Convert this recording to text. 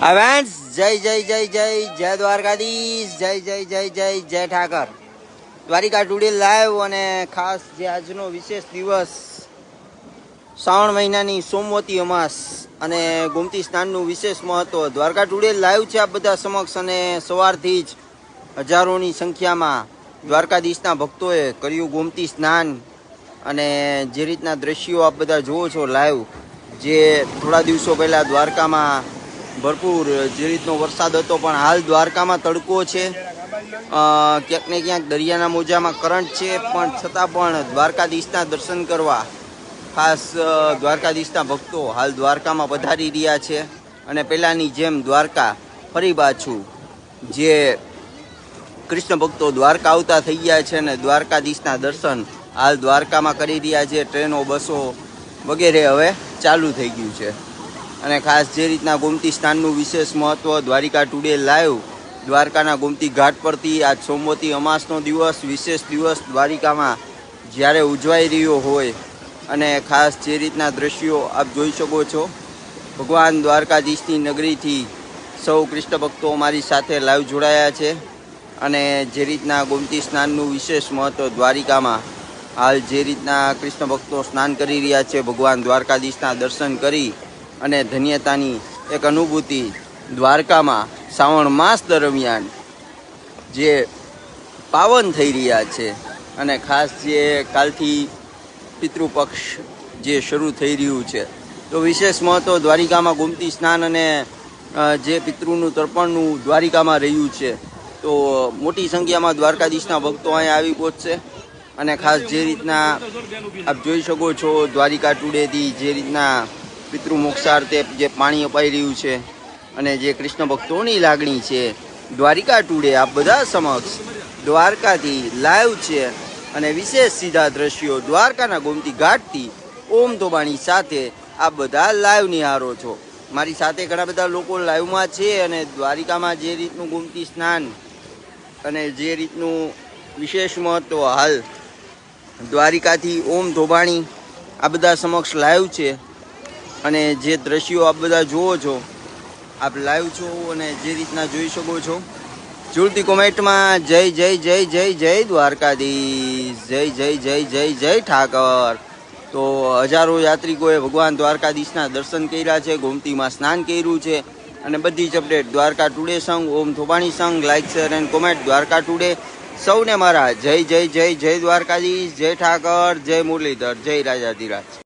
અવેન્ટ્સ જય જય જય જય જય દ્વારકાધીશ, જય જય જય જય જય ઠાકર. દ્વારિકા ટુડે લાઈવ અને ખાસ જે આજનો વિશેષ દિવસ, શ્રાવણ મહિનાની સોમવતી અમાસ અને ગોમતી સ્નાનનું વિશેષ મહત્વ. દ્વારકા ટુડે લાઈવ છે આ બધા સમક્ષ અને સવારથી જ હજારોની સંખ્યામાં દ્વારકાધીશના ભક્તોએ કર્યું ગોમતી સ્નાન અને જે રીતના દ્રશ્યો આપ બધા જુઓ છો લાઈવ, જે થોડા દિવસો પહેલાં દ્વારકામાં ભરપૂર જે રીતનો વરસાદ હતો, પણ હાલ દ્વારકામાં તડકો છે. ક્યાંક ને ક્યાંક દરિયાના મોજામાં કરંટ છે, પણ છતાં પણ દ્વારકાધીશના દર્શન કરવા ખાસ દ્વારકાધીશના ભક્તો હાલ દ્વારકામાં પધારી રહ્યા છે. અને પહેલાંની જેમ દ્વારકા ફરી પાછું જે કૃષ્ણ ભક્તો દ્વારકા આવતા થઈ ગયા છે અને દ્વારકાધીશના દર્શન હાલ દ્વારકામાં કરી રહ્યા છે. ટ્રેનો, બસો વગેરે હવે ચાલુ થઈ ગયું છે. અને ખાસ જે રીતના ગોમતી સ્નાનનું વિશેષ મહત્વ દ્વારિકા ટુડે લાઈવ, દ્વારકાના ગોમતી ઘાટ પરથી આજ સોમવતી અમાસનો દિવસ, વિશેષ દિવસ દ્વારિકામાં જ્યારે ઉજવાઈ રહ્યો હોય. અને ખાસ જે રીતના દ્રશ્યો આપ જોઈ શકો છો, ભગવાન દ્વારકાધીશની નગરીથી સૌ કૃષ્ણ ભક્તો મારી સાથે લાઈવ જોડાયા છે. અને જે રીતના ગોમતી સ્નાનનું વિશેષ મહત્વ દ્વારિકામાં હાલ જે રીતના કૃષ્ણ ભક્તો સ્નાન કરી રહ્યા છે, ભગવાન દ્વારકાધીશના દર્શન કરી અને ધન્યતાની એક અનુભૂતિ દ્વારકામાં શ્રાવણ માસ દરમિયાન જે પાવન થઈ રહ્યા છે અને ખાસ જે કાલથી પિતૃપક્ષ જે શરૂ થઈ રહ્યું છે, તો વિશેષ મહત્ત્વ દ્વારિકામાં ગુમતી સ્નાન અને જે પિતૃનું તર્પણનું દ્વારિકામાં રહ્યું છે, તો મોટી સંખ્યામાં દ્વારકાધીશના ભક્તો અહીંયા આવી પહોંચશે અને ખાસ જે રીતના આપ જોઈ શકો છો દ્વારિકા ટુડેથી જે રીતના પિતૃ મોક્ષાર્થે જે પાણી અપાઈ રહ્યું છે અને જે કૃષ્ણ ભક્તોની લાગણી છે, દ્વારિકા ટુડે આ બધા સમક્ષ દ્વારકાથી લાઈવ છે અને વિશેષ સીધા દ્રશ્યો દ્વારકાના ગોમતી ઘાટથી ઓમ ધોબાણી સાથે આ બધા લાઈવ નિહારો છો. મારી સાથે ઘણા બધા લોકો લાઈવમાં છે અને દ્વારિકામાં જે રીતનું ગોમતી સ્નાન અને જે રીતનું વિશેષ મહત્વ હાલ દ્વારિકાથી ઓમ ધોબાણી આ બધા સમક્ષ લાઈવ છે. અને જે દ્રશ્યો આપ બધા જુઓ છો, આપ લાઈવ છો અને જે રીતના જોઈ શકો છો જોડતી કોમેન્ટમાં જય જય જય જય જય દ્વારકાધીશ, જય જય જય જય જય ઠાકર. તો હજારો યાત્રિકોએ ભગવાન દ્વારકાધીશના દર્શન કર્યા છે, ગોમતીમાં સ્નાન કર્યું છે અને બધી જ અપડેટ દ્વારકા ટુડે સંઘ, ઓમ થોબાણી સંઘ like share and comment Dwarka today. સૌને મારા જય જય જય જય દ્વારકાધીશ, જય ઠાકર, જય મુરલીધર, જય રાજાધીરાજ